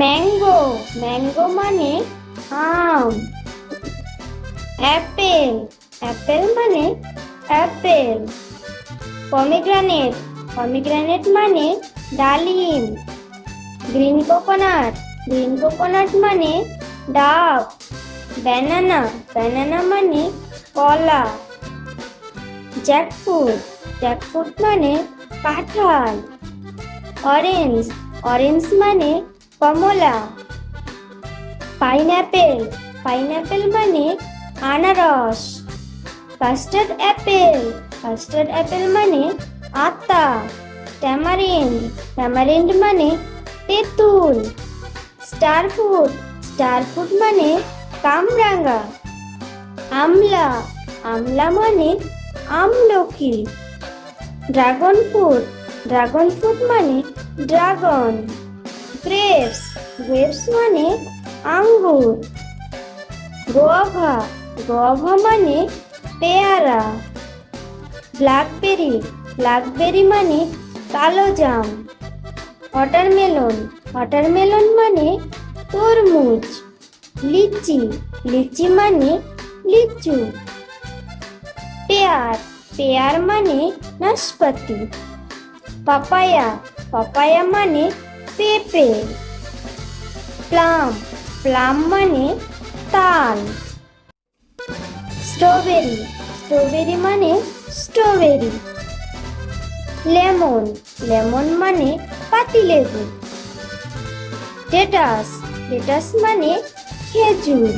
Mango mango মানে আম। Apple apple মানে অ্যাপেল পমিগ্রানেট পমিগ্রানেট মানে ডালিম। গ্রিন কোকোনাট গ্রিন কোকোনাট মানে ডাব। ব্যানানা ব্যানানা মানে কলা। জ্যাকফ্রুট জ্যাকফ্রুট মানে কাঁঠাল। অরেঞ্জ অরেঞ্জ মানে কমলা। পাইনঅ্যাপেল পাইনঅ্যাপেল মানে আনারস। Custard Apple. কাস্টার্ড অ্যাপেল মানে আতা। ট্যামারিন্ড ট্যামারিন্ড মানে তেঁতুল। স্টার ফ্রুট স্টার ফ্রুট মানে কামরাঙা আমলা। আমলা মানে আমলকি। Dragon fruit. ড্রাগন ফ্রুট মানে ড্রাগন। গ্রেপস গ্রেপস মানে আঙ্গুর। গোয়াভা গোয়াভা মানে পেয়ারা। ব্ল্যাকবেরি ব্ল্যাকবেরি মানে কালো জাম। ওয়াটারমেলন ওয়াটারমেলন মানে তরমুজ। লিচি লিচি মানে লিচু। পেয়ার পেয়ার মানে নাশপাতি। পাপায়া পাপায়া মানে পেঁপে। প্লাম প্লাম মানে তাল। স্ট্রবেরি স্ট্রবেরি মানে স্ট্রবেরি। লেমন লেমন মানে পাতিলেবু ডেটাস ডেটাস মানে খেজুর।